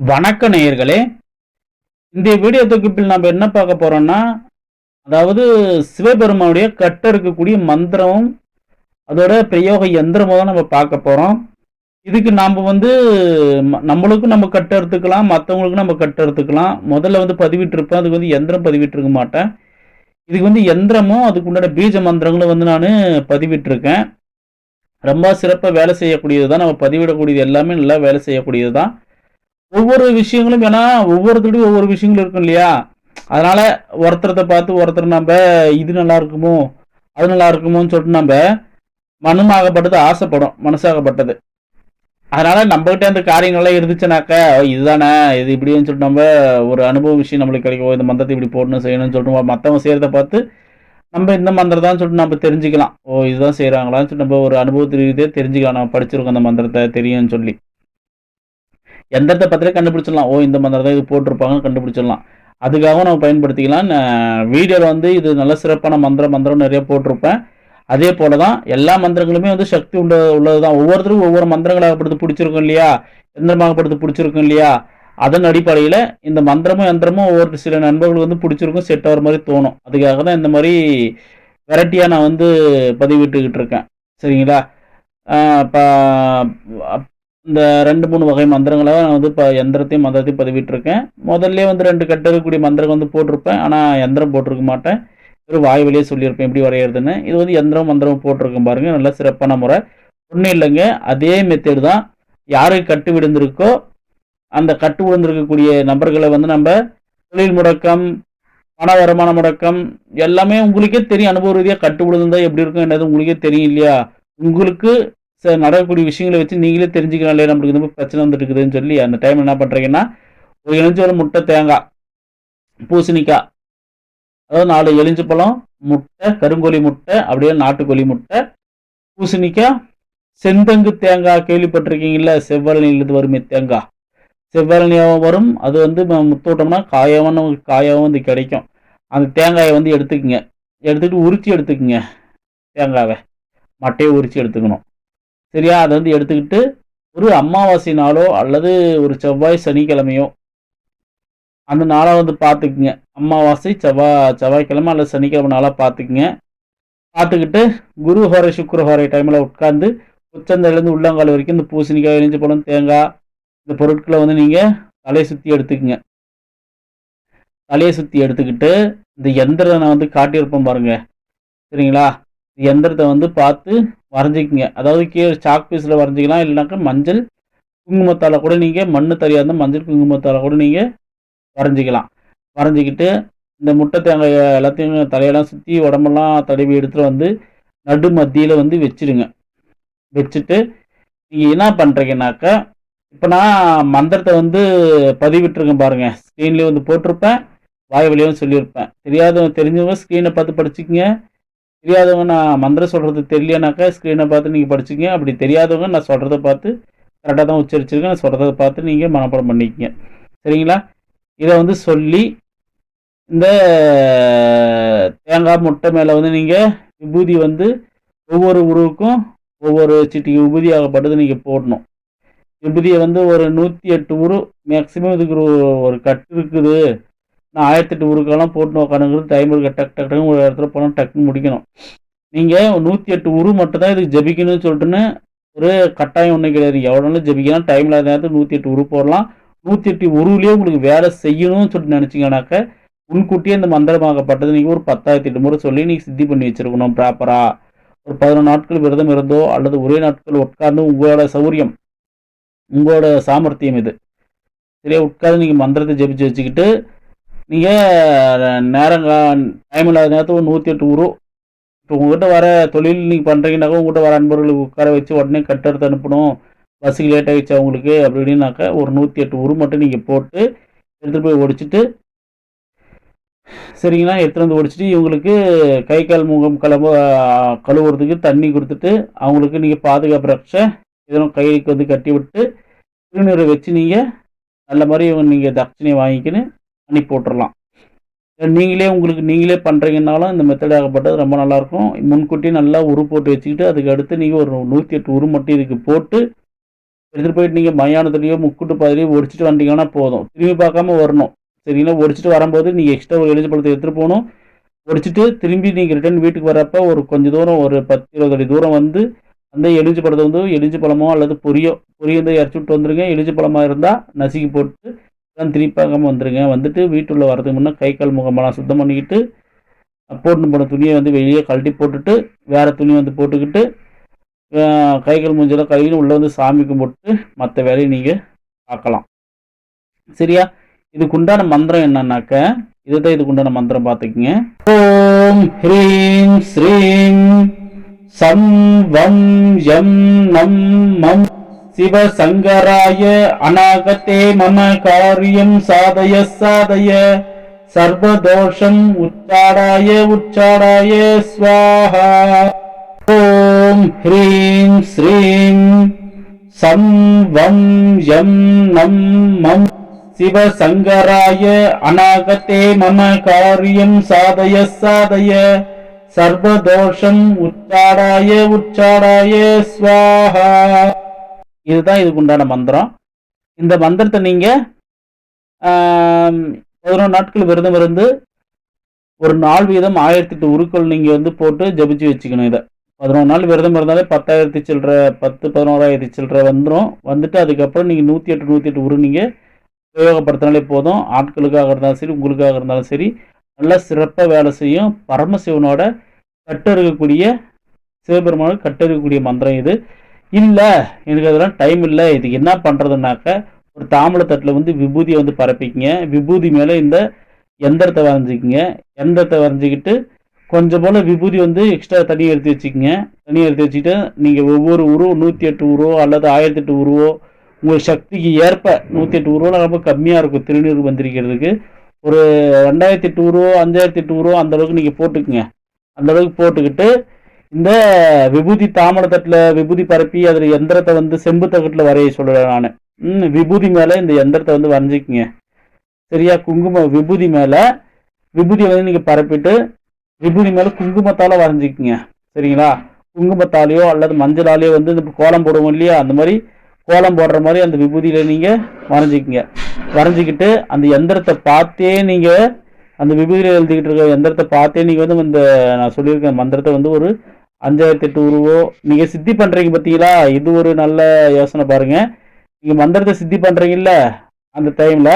வணக்க நேயர்களே இந்த வீடியோ தொகுப்பில் நம்ம என்ன பார்க்க போறோம்னா அதாவது சிவபெருமானுடைய கட்ட இருக்கக்கூடிய மந்திரமும் அதோட பிரயோக யந்திரமும் தான் நம்ம பார்க்க போறோம். இதுக்கு நாம் வந்து ம- நம்மளுக்கும் நம்ம கட்ட எடுத்துக்கலாம் மற்றவங்களுக்கும் நம்ம கட்ட எடுத்துக்கலாம். முதல்ல வந்து பதிவிட்டிருப்பேன் அதுக்கு வந்து எந்திரம் பதிவிட்டிருக்க மாட்டேன். இதுக்கு வந்து எந்திரமும் அதுக்கு உண்டான பீஜ மந்திரங்களும் வந்து நான் பதிவிட்டிருக்கேன். ரொம்ப சிறப்பாக வேலை செய்யக்கூடியது தான் நம்ம பதிவிடக்கூடியது எல்லாமே நல்லா வேலை செய்யக்கூடியது தான் ஒவ்வொரு விஷயங்களும் ஏன்னா ஒவ்வொருத்தருடைய ஒவ்வொரு விஷயங்களும் இருக்கும் இல்லையா? அதனால ஒருத்தரத்தை பார்த்து ஒருத்தர் நம்ம இது நல்லா இருக்குமோ அது நல்லா இருக்குமோன்னு சொல்லிட்டு நம்ம மனமாகப்பட்டது ஆசைப்படும் மனசாகப்பட்டது. அதனால நம்மகிட்ட அந்த காரியங்கள்லாம் இருந்துச்சுனாக்க இதுதானே இது இப்படின்னு சொல்லிட்டு நம்ம ஒரு அனுபவ விஷயம் நம்மளுக்கு கிடைக்கும். இந்த மந்திரத்தை இப்படி போடணும் செய்யணும்னு சொல்லிட்டு மற்றவங்க செய்கிறத பார்த்து நம்ம இந்த மந்திரத்தான் சொல்லிட்டு நம்ம தெரிஞ்சுக்கலாம். ஓ இதுதான் செய்கிறாங்களான்னு சொல்லிட்டு நம்ம ஒரு அனுபவத்தை தெரிஞ்சுக்கலாம். நம்ம படிச்சிருக்கோம் அந்த மந்திரத்தை தெரியும்னு சொல்லி. எந்த இடத்த பத்திரிக்கை கண்டுபிடிச்சிடலாம்? ஓ இந்த மந்திரம் தான் இது போட்டிருப்பாங்கன்னு கண்டுபிடிச்சிடலாம். அதுக்காகவும் நம்ம பயன்படுத்திக்கலாம். வீடியோவில் வந்து இது நல்ல சிறப்பான மந்திரம் மந்திரம் நிறைய போட்டிருப்பேன். அதே போல தான் எல்லா மந்திரங்களுமே வந்து சக்தி உள்ள உள்ளது தான் ஒவ்வொருத்தருக்கும் ஒவ்வொரு மந்திரங்களாகப்படுத்து பிடிச்சிருக்கும் இல்லையா? எந்திரமாகப்படுத்து பிடிச்சிருக்கும் இல்லையா? அதன் அடிப்படையில் இந்த மந்திரமும் யந்திரமும் ஒவ்வொரு சில நண்பர்களுக்கு வந்து பிடிச்சிருக்கும் செட் ஆகிற மாதிரி தோணும். அதுக்காக தான் இந்த மாதிரி வெரைட்டியாக நான் வந்து பதிவிட்டுக்கிட்டு இருக்கேன். சரிங்களா? இப்போ இந்த ரெண்டு மூணு வகை மந்திரங்களை நான் வந்து இப்போ எந்திரத்தையும் மந்திரத்தையும் பதிவிட்டிருக்கேன். முதல்ல வந்து ரெண்டு கட்ட இருக்கக்கூடிய மந்திரம் வந்து போட்டிருப்பேன். ஆனால் எந்திரம் போட்டிருக்க மாட்டேன். வெறும் வாய் வழியே சொல்லியிருப்பேன் எப்படி வரைகிறதுன்னு இது வந்து எந்திரம் மந்திரம் போட்டிருக்கேன் பாருங்கள் நல்ல சிறப்பான முறை. ஒன்றும் இல்லைங்க. அதே மெத்தேடு தான் யாருக்கு கட்டு விழுந்திருக்கோ அந்த கட்டு விழுந்திருக்கக்கூடிய நபர்களை வந்து நம்ம தொழில் முடக்கம் பண வருமான முடக்கம் எல்லாமே உங்களுக்கே தெரியும். அனுபவ ரீதியாக கட்டு விழுந்தா எப்படி இருக்கும் என்னது உங்களுக்கே தெரியும் இல்லையா? உங்களுக்கு ச- நடக்கக்கூடிய விஷயங்களை வச்சு நீங்களே தெரிஞ்சுக்கலாம். இல்லையா நம்மளுக்கு இந்த மாதிரி பிரச்சனை வந்துருக்குதுன்னு சொல்லி அந்த டைம் என்ன பண்ணுறீங்கன்னா ஒரு எலுமிச்சை முட்டை தேங்காய் பூசணிக்காய். அதாவது நாலு எலிஞ்சு பழம் முட்டை கருங்கோழி முட்டை அப்படியே நாட்டுக்கோழி முட்டை பூசணிக்காய் செந்தங்கு தேங்காய். கேள்விப்பட்டிருக்கீங்களா செவ்வரணியிலிருந்து வருமே தேங்காய். செவ்வரணியாகவும் வரும். அது வந்து ம- முத்தோட்டம்னா காயாகவும் நமக்கு காயாகவும் வந்து கிடைக்கும். அந்த தேங்காயை வந்து எடுத்துக்கோங்க. எடுத்துக்கிட்டு உரிச்சு எடுத்துக்கோங்க. தேங்காவை. மட்டையை உரிச்சு எடுத்துக்கணும். சரியா? அதை வந்து எடுத்துக்கிட்டு ஒரு அமாவாசை நாளோ அல்லது ஒரு செவ்வாய் சனிக்கிழமையோ அந்த நாளாக வந்து பார்த்துக்குங்க. அமாவாசை செவ்வாய் செவ்வாய்க்கிழமை அல்லது சனிக்கிழமை நாளாக பார்த்துக்குங்க. பார்த்துக்கிட்டு குரு ஹோரை சுக்கர ஹோரை டைமில் உட்காந்து உச்சந்தலேருந்து உள்ளங்கால் வரைக்கும் இந்த பூசணிக்காய் இணைஞ்சு பழம் தேங்காய் இந்த பொருட்களை வந்து நீங்கள் தலையை சுற்றி எடுத்துக்குங்க. தலையை சுற்றி எடுத்துக்கிட்டு இந்த எந்திரத்தை நான் வந்து காட்டியிருப்போம் பாருங்கள் சரிங்களா? எந்திரத்தை வந்து பார்த்து வரைஞ்சிக்கிங்க. அதாவது கீழே சாக் பீஸில் வரைஞ்சிக்கலாம். இல்லைனாக்கா மஞ்சள் குங்குமத்தால் கூட நீங்கள் மண்ணு இருந்தால் மஞ்சள் குங்குமத்தால் கூட நீங்கள் வரைஞ்சிக்கலாம். வரைஞ்சிக்கிட்டு இந்த முட்டை தேங்காய் எல்லாத்தையும் தலையெல்லாம் சுற்றி உடம்பெல்லாம் தடவி எடுத்துகிட்டு வந்து நடு மத்தியில் வந்து வச்சுடுங்க வச்சுட்டு நீங்கள் என்ன பண்ணுறீங்கனாக்கா இப்போ நான் மந்திரத்தை வந்து பதிவிட்டுருக்கேன் பாருங்கள் ஸ்க்ரீன்லேயே வந்து போட்டிருப்பேன். வாய் வழியாகவும் சொல்லியிருப்பேன். தெரியாதவங்க தெரிஞ்சவங்க ஸ்க்ரீனை பார்த்து படிச்சுக்கங்க. தெரியாதவங்க நான் மந்திரம் சொல்கிறது தெரியலனாக்கா ஸ்க்ரீனை பார்த்து நீங்கள் படிச்சுக்கங்க. அப்படி தெரியாதவங்க நான் சொல்கிறத பார்த்து கரெக்டாக தான் உச்சரிச்சிருக்கேன். நான் சொல்கிறத பார்த்து நீங்கள் மனப்பாடம் பண்ணிக்கங்க. சரிங்களா? இதை வந்து சொல்லி இந்த தேங்காய் முட்டை மேலே வந்து நீங்கள் விபூதி வந்து ஒவ்வொரு உருவுக்கும் ஒவ்வொரு சிட்டிக்கு விபூதியாகப்பட்டது நீங்கள் போடணும். விபூதியை வந்து ஒரு நூற்றி எட்டு உரு மேக்ஸிமம் இதுக்கு ஒரு ஒரு கட்டு இருக்குது. நான் ஆயிரத்தெட்டு உருக்கெல்லாம் போட்டு உட்காந்துங்கிறது டைம் டக் டக் டக்குன்னு ஒரு இடத்துல போனால் டக்குன்னு முடிக்கணும். நீங்கள் நூற்றி எட்டு உரு மட்டும் தான் இதுக்கு ஜபிக்கணும்னு சொல்லிட்டுன்னு ஒரு கட்டாயம் ஒன்றும் கிடையாது. எவ்வளோ ஜபிக்கலாம் டைம் இல்லாத நேரத்துக்கு நூற்றி எட்டு உரு போடலாம். நூற்றி எட்டு உருவிலேயே உங்களுக்கு வேலை செய்யணும்னு சொல்லிட்டு நினச்சிங்கனாக்க முன்கூட்டியே இந்த மந்திரமாகப்பட்டது நீங்கள் ஒரு பத்தாயிரத்தி எட்டு முறை சொல்லி நீங்கள் சித்தி பண்ணி வச்சிருக்கணும் ப்ராப்பராக ஒரு பதினொன்று நாட்கள் விரதம் இருந்தோ அல்லது ஒரே நாட்கள் உட்கார்ந்து உங்களோட சௌரியம் உங்களோட சாமர்த்தியம் இது. சரியா உட்கார்ந்து நீங்கள் மந்திரத்தை ஜெபிச்சு வச்சுக்கிட்டு நீங்கள் நேரம் டைம் இல்லாத நேரத்தில் ஒரு நூற்றி எட்டு ஊரும் இப்போ உங்ககிட்ட வர தொழில் நீங்கள் பண்ணுறீங்கனாக்கா உங்கள்கிட்ட வர அன்பர்களுக்கு உட்கார வச்சு உடனே கட்டெடுத்து அனுப்பணும். பஸ்ஸுக்கு லேட் ஆகிடுச்சு அவங்களுக்கு அப்படி ஒரு நூற்றி எட்டு உரு மட்டும் நீங்கள் போட்டு எடுத்துகிட்டு போய் ஒடிச்சிட்டு சரிங்களா? எடுத்துகிட்டு வந்து ஒடிச்சிட்டு இவங்களுக்கு கை கால் முகம் கலம்ப கழுவுறதுக்கு தண்ணி கொடுத்துட்டு அவங்களுக்கு நீங்கள் பாதுகாப்பு ரக்ஷை இதெல்லாம் கைக்கு வந்து கட்டி விட்டு திருநீரை வச்சு நீங்கள் நல்ல மாதிரி இவங்க நீங்கள் தட்சணையை வாங்கிக்கின்னு அனுப்பி போட்டுடலாம் நீங்களே உங்களுக்கு நீங்களே பண்ணுறீங்கனாலும் இந்த மெத்தட் ஆகப்பட்டது ரொம்ப நல்லாயிருக்கும். முன்கூட்டி நல்லா உரு போட்டு வச்சுக்கிட்டு அதுக்கு அடுத்து நீங்கள் ஒரு நூற்றி எட்டு உரு மட்டும் இதுக்கு போட்டு எடுத்துகிட்டு போயிட்டு நீங்கள் மயானத்துலேயோ முக்கூட்டு பாதிலையோ ஒடிச்சிட்டு வந்தீங்கன்னா போதும். திரும்பி பார்க்காம வரணும். சரிங்களா? ஒடிச்சிட்டு வரும்போது நீங்கள் எக்ஸ்ட்ரா ஒரு எலுமிச்சை பழத்தை எடுத்துகிட்டு போகணும். ஒடிச்சிட்டு திரும்பி நீங்கள் ரிட்டர்ன் வீட்டுக்கு வரப்போ ஒரு கொஞ்சம் தூரம் ஒரு பத்து இருபது அடி தூரம் வந்து அந்த எலுமிச்சை பழத்தை வந்து எலுமிச்சை பழமோ அல்லது பொரியோ பொரிய வந்து இறச்சி விட்டு வந்துருங்க. எலுமிச்சை பழமாக இருந்தால் நசுக்கி போட்டு தான் வந்துடுங்க வந்துட்டு வீட்டுள்ளே வரதுக்கு முன்னே கை கால் முகமெல்லாம் சுத்தம் பண்ணிக்கிட்டு போட்டுன்னு போன துணியை வந்து வெளியே கழட்டி போட்டுட்டு வேறு துணி வந்து போட்டுக்கிட்டு கை கால் மூஞ்செல்லாம் கழுவி உள்ளே வந்து சாமி கும்பிட்டு மற்ற வேலையை நீங்கள் பார்க்கலாம். சரியா? இதுக்குண்டான மந்திரம் என்னன்னாக்க இதுதான் இதுக்குண்டான மந்திரம் பார்த்துக்குங்க. ஓம் ஹ்ரீம் ஸ்ரீம் சம் வம் யம் நம் மம் சிவசங்கராய அநாகத்தே மம காரியம் சாதய சாதய. சர்வதோஷம் உச்சாடாய உச்சாடாய ஸ்வாஹா. ஓம் ஹ்ரீம் ஸ்ரீம். சம் வம் யம் நம் மம். சிவசங்கராய அநாகத்தே மம காரியம் சாதய சாதய. சர்வதோஷம் உச்சாடாய உச்சாடாய ஸ்வாஹா. இதுதான் இதுக்கு உண்டான மந்திரம். இந்த மந்திரத்தை நீங்க பதினொன்று நாட்கள் விரதம் இருந்து ஒரு நாள் வீதம் ஆயிரத்தி எட்டு உருக்கள் நீங்க வந்து போட்டு ஜபிச்சு வச்சுக்கணும் இதை. பதினொன்று நாள் விரதம் இருந்தாலே பத்தாயிரத்தி சில்லற பத்து பதினோராயிரத்தி சில்லற வந்துடும் வந்துட்டு அதுக்கப்புறம் நீங்கள் நூற்றி எட்டு நூற்றி எட்டு உரு நீங்கள் உபயோகப்படுத்தினாலே போதும். ஆட்களுக்காக இருந்தாலும் சரி உங்களுக்காக இருந்தாலும் சரி நல்லா சிறப்பாக வேலை செய்யும். பரமசிவனோட கட்டு இருக்கக்கூடிய சிவபெருமான கட்டு இருக்கக்கூடிய மந்திரம் இது. இல்லை எனக்கு அதெல்லாம் டைம் இல்லை. இதுக்கு என்ன பண்ணுறதுனாக்க ஒரு தாமிரத்தட்டில் வந்து விபூதியை வந்து பரப்பிக்கிங்க. விபூதி மேலே இந்த எந்திரத்தை வரைஞ்சிக்கிங்க. எந்திரத்தை வரைஞ்சிக்கிட்டு கொஞ்சம் போல் விபூதி வந்து எக்ஸ்ட்ரா தனி எடுத்து வச்சுக்கோங்க. தனி எடுத்து வச்சுக்கிட்டு நீங்கள் ஒவ்வொரு உருவம் நூற்றி எட்டு உருவோ அல்லது ஆயிரத்தி எட்டு உருவோ உங்கள் சக்திக்கு ஏற்ப நூற்றி எட்டு உருவம் ரொம்ப கம்மியாக இருக்கும் திருநீர் வந்திருக்கிறதுக்கு. ஒரு ரெண்டாயிரத்தி எட்டு உருவோ அஞ்சாயிரத்தி எட்டு உருவோ அந்த அளவுக்கு நீங்கள் போட்டுக்குங்க. அந்தளவுக்கு போட்டுக்கிட்டு இந்த விபூதி தாமரத்தட்டில் விபூதி பரப்பி அதில் எந்திரத்தை வந்து செம்பு தகட்டில் வரைய சொல்கிறேன் நான். ம் விபூதி மேலே இந்த எந்திரத்தை வந்து வரைஞ்சிக்கிங்க. சரியா? குங்கும விபூதி மேலே விபூதியை வந்து நீங்கள் பரப்பிட்டு விபூதி மேலே குங்குமத்தால் வரைஞ்சிக்கிங்க. சரிங்களா? குங்குமத்தாலேயோ அல்லது மஞ்சளாலேயோ வந்து இந்த கோலம் போடுவோம் இல்லையா? அந்த மாதிரி கோலம் போடுற மாதிரி அந்த விபூதியில் நீங்கள் வரைஞ்சிக்கிங்க. வரைஞ்சிக்கிட்டு அந்த எந்திரத்தை பார்த்தே நீங்கள் அந்த விபூதியில் எழுதிக்கிட்டு இருக்க எந்திரத்தை பார்த்தே நீங்கள் வந்து இந்த நான் சொல்லியிருக்கேன் மந்திரத்தை வந்து ஒரு அஞ்சாயிரத்தி எட்டு உருவோ நீங்கள் சித்தி பண்ணுறீங்க பார்த்தீங்களா இது ஒரு நல்ல யோசனை பாருங்கள் நீங்கள் மந்திரத்தை சித்தி பண்ணுறீங்கல்ல அந்த டைமில்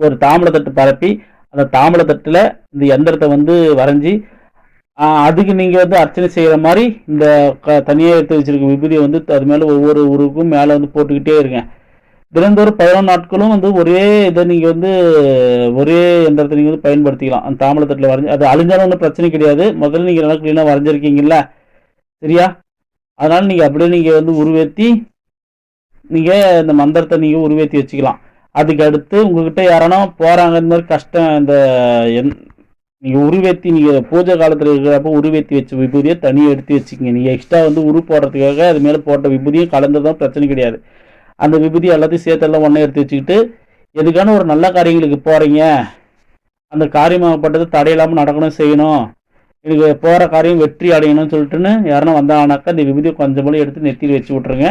ஒரு தாம்பளத்தட்டு பரப்பி அந்த தாமலத்தட்டில் இந்த எந்திரத்தை வந்து வரைஞ்சி அதுக்கு நீங்கள் வந்து அர்ச்சனை செய்கிற மாதிரி இந்த க தனியாக எடுத்து வச்சிருக்க விபூதியை வந்து அது மேலே ஒவ்வொரு உருவுக்கும் மேலே வந்து போட்டுக்கிட்டே இருங்க. தினந்தோறும் பதினொன்று நாட்களும் வந்து ஒரே இதை நீங்கள் வந்து ஒரே எந்திரத்தை நீங்கள் வந்து பயன்படுத்திக்கலாம். அந்த தாமலத்தட்டில் வரைஞ்சி அது அழிஞ்சாலும் ஒன்றும் பிரச்சனை கிடையாது. முதல்ல நீங்கள் நல்லா க்ளீனாக வரைஞ்சிருக்கீங்கல்ல? சரியா? அதனால் நீங்கள் அப்படியே நீங்கள் வந்து உருவேற்றி நீங்கள் இந்த மந்திரத்தை நீங்கள் உருவேற்றி வச்சுக்கலாம். அதுக்கு அடுத்து உங்ககிட்ட யாரானா போகிறாங்க இந்த மாதிரி கஷ்டம் இந்த என் நீங்கள் உருவேற்றி நீங்கள் பூஜை காலத்தில் இருக்கிறப்ப உருவேற்றி வச்ச விபூதியை தனியாக எடுத்து வச்சுக்கிங்க. நீங்கள் எக்ஸ்ட்ரா வந்து உரு போடுறதுக்காக அது மேலே போட்ட விபூதியும் கலந்ததும் பிரச்சனை கிடையாது. அந்த விபதி எல்லாத்தையும் சேர்த்தெல்லாம் ஒன்றே எடுத்து வச்சுக்கிட்டு எதுக்கான ஒரு நல்ல காரியங்களுக்கு போகிறீங்க அந்த காரியமாகப்பட்டது தடையில்லாமல் நடக்கணும் செய்யணும். எனக்கு போகிற காரியம் வெற்றி அடையணும்னு சொல்லிட்டுன்னு யாருன்னா வந்தாங்கனாக்கா இந்த விபதியை கொஞ்சம் போல எடுத்து நெத்தியில் வச்சு விட்ருங்க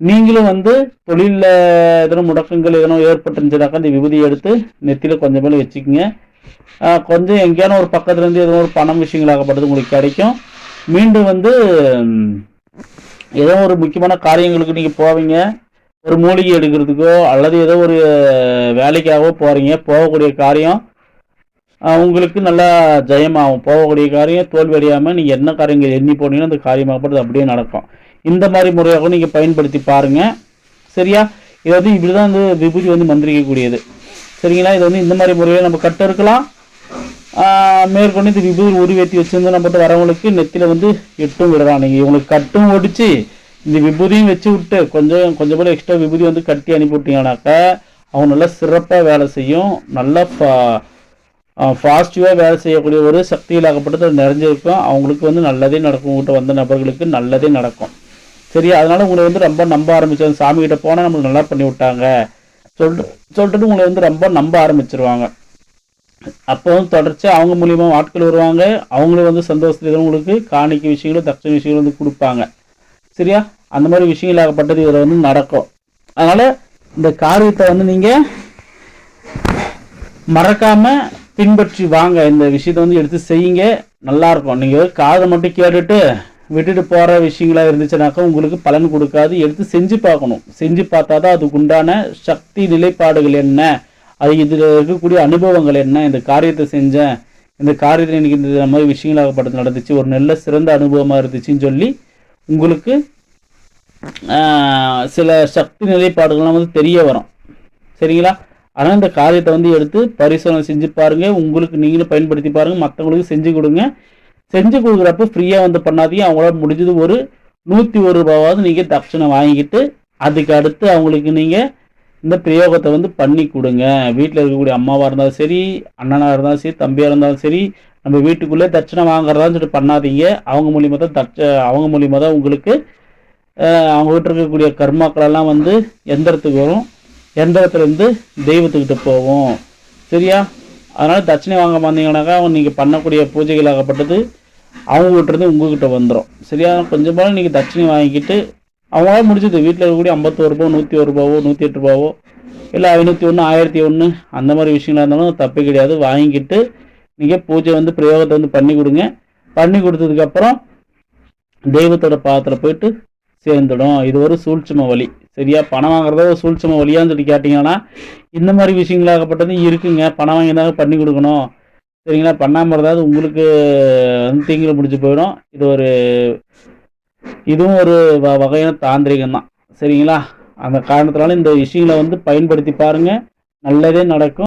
நீங்களும் வந்து தொழிலில் எதனா முடக்கங்கள் எதனா ஏற்பட்டுருந்துச்சுனாக்கா இந்த விபதியை எடுத்து நெத்தியில் கொஞ்சம் போல வச்சுக்கோங்க. கொஞ்சம் எங்கேயான ஒரு பக்கத்துலேருந்து எதோ ஒரு பணம் விஷயங்களாகப்பட்டது உங்களுக்கு கிடைக்கும். மீண்டும் வந்து ஏதோ ஒரு முக்கியமான காரியங்களுக்கு நீங்கள் போவீங்க. ஒரு மூலிகை எடுக்கிறதுக்கோ அல்லது ஏதோ ஒரு வேலைக்காகவோ போகிறீங்க போகக்கூடிய காரியம் உங்களுக்கு நல்லா ஜெயமாகும். போகக்கூடிய காரியம் தோல்வி அடையாமல் நீங்கள் என்ன காரியங்கள் எண்ணி போனீங்கன்னா அந்த காரியமாகப்பட்டது அப்படியே நடக்கும். இந்த மாதிரி முறையாக நீங்கள் பயன்படுத்தி பாருங்கள் சரியா? இது வந்து இப்படி தான் வந்து விபூதி வந்து மந்திரிக்கக்கூடியது. சரிங்களா? இது வந்து இந்த மாதிரி முறையில் நம்ம கட்ட இருக்கலாம். மேற்கொண்டு இந்த விபூதி உருவேற்றி வச்சுருந்து நம்ம வரவங்களுக்கு நெத்தியில் வந்து எட்டும் விடலாம். நீங்கள் இவங்களுக்கு கட்டும் ஒடிச்சு இந்த விபூதியும் வச்சு விட்டு கொஞ்சம் கொஞ்சம் கூட எக்ஸ்ட்ரா விபூதி வந்து கட்டி அனுப்பி விட்டீங்கன்னாக்கா அவங்க நல்லா சிறப்பாக வேலை செய்யும். நல்லா பாசிட்டிவாக வேலை செய்யக்கூடிய ஒரு சக்தியிலாகப்பட்டது அது நிறைஞ்சிருக்கும். அவங்களுக்கு வந்து நல்லதே நடக்கும். உங்கள்கிட்ட வந்த நபர்களுக்கு நல்லதே நடக்கும். சரி அதனால் உங்களை வந்து ரொம்ப நம்ப ஆரம்பிச்சாங்க சாமிகிட்ட போனால் நம்மளுக்கு நல்லா பண்ணி விட்டாங்க. சொல்லிட்டு சொல்லிட்டு உங்களை வந்து ரொம்ப நம்ப ஆரம்பிச்சிருவாங்க. அப்போ வந்து தொடர்ச்சி அவங்க மூலியமாக ஆட்கள் வருவாங்க. அவங்களும் வந்து சந்தோஷத்தில் உங்களுக்கு காணிக்க விஷயங்களும் தட்சணை விஷயங்களும் வந்து கொடுப்பாங்க. சரியா? அந்த மாதிரி விஷயங்களாகப்பட்டது இதில் வந்து நடக்கும். அதனால் இந்த காரியத்தை வந்து நீங்கள் மறக்காமல் பின்பற்றி வாங்க. இந்த விஷயத்தை வந்து எடுத்து செய்யுங்க. நல்லாயிருக்கும் நீங்கள் காதை மட்டும் கேட்டுட்டு விட்டுட்டு போகிற விஷயங்களாக இருந்துச்சுனாக்கா உங்களுக்கு பலன் கொடுக்காது. எடுத்து செஞ்சு பார்க்கணும். செஞ்சு பார்த்தா தான் அதுக்கு உண்டான சக்தி நிலைப்பாடுகள் என்ன? அது இதில் இருக்கக்கூடிய அனுபவங்கள் என்ன? இந்த காரியத்தை செஞ்சேன். இந்த காரியத்தில் எனக்கு இந்த மாதிரி விஷயங்களாகப்பட்டது நடந்துச்சு. ஒரு நல்ல சிறந்த அனுபவமாக இருந்துச்சுன்னு சொல்லி உங்களுக்கு சில சக்தி நிலைப்பாடுகள்லாம் வந்து தெரிய வரும். சரிங்களா? ஆனால் இந்த காரியத்தை வந்து எடுத்து பரிசோதனை செஞ்சு பாருங்கள் உங்களுக்கு நீங்களும் பயன்படுத்தி பாருங்கள் மற்றவங்களுக்கு செஞ்சு கொடுங்க. செஞ்சு கொடுக்குறப்ப ஃப்ரீயாக வந்து பண்ணாதீங்க. அவங்களால முடிஞ்சது ஒரு நூற்றி ஒரு ரூபாவது நீங்கள் தட்சணை வாங்கிக்கிட்டு அதுக்கு அடுத்து அவங்களுக்கு நீங்கள் இந்த பிரயோகத்தை வந்து பண்ணி கொடுங்க. வீட்டில் இருக்கக்கூடிய அம்மாவாக இருந்தாலும் சரி அண்ணனாக இருந்தாலும் சரி தம்பியாக இருந்தாலும் சரி நம்ம வீட்டுக்குள்ளே தட்சணை வாங்குறதான்னு சொல்லிட்டு பண்ணாதீங்க. அவங்க மூலியமாக தான் தட்ச அவங்க மூலியமாக தான் உங்களுக்கு அவங்க வீட்டில் இருக்கக்கூடிய கர்மாக்களெல்லாம் வந்து எந்திரத்துக்கு வரும். எந்திரத்துலேருந்து தெய்வத்துக்கிட்ட போகும். சரியா? அதனால் தட்சணை வாங்க வந்தீங்கன்னாக்கா நீங்கள் பண்ணக்கூடிய பூஜைகளாகப்பட்டது அவங்க கிட்டேருந்து உங்ககிட்ட வந்துடும் சரியா? கொஞ்சமாக நீங்கள் தட்சணை வாங்கிக்கிட்டு அவங்களால முடிஞ்சது. வீட்டில் இருக்கக்கூடிய ஐம்பத்தோரு ரூபாவோ நூற்றி ஒரு ரூபாவோ நூற்றி எட்டு ரூபாவோ இல்லை ஐநூற்றி ஒன்று ஆயிரத்தி ஒன்று அந்த மாதிரி விஷயங்களா இருந்தாலும் தப்பு கிடையாது. வாங்கிக்கிட்டு நீங்கள் பூஜை வந்து பிரயோகத்தை வந்து பண்ணி கொடுங்க. பண்ணி கொடுத்ததுக்கப்புறம் தெய்வத்தோட பாதத்தில் போயிட்டு சேர்ந்துடும். இது ஒரு சூழ்ச்சிம வழி சரியா? பணம் வாங்குறத ஒரு சூழ்ச்சிம வழியான்னு சொல்லி கேட்டிங்கன்னா இந்த மாதிரி விஷயங்களாகப்பட்டது இருக்குங்க. பணம் வாங்கி பண்ணி கொடுக்கணும். சரிங்களா? பண்ணாமல் இருந்தாவது உங்களுக்கு வந்து தீங்கில் முடிஞ்சு போயிடும். இது ஒரு இதுவும் ஒரு வ- வகையான தாந்திரிகம் தான். சரிங்களா? அந்த காரணத்தினால இந்த விஷயங்களை வந்து பயன்படுத்தி பாருங்கள் நல்லதே நடக்கும்.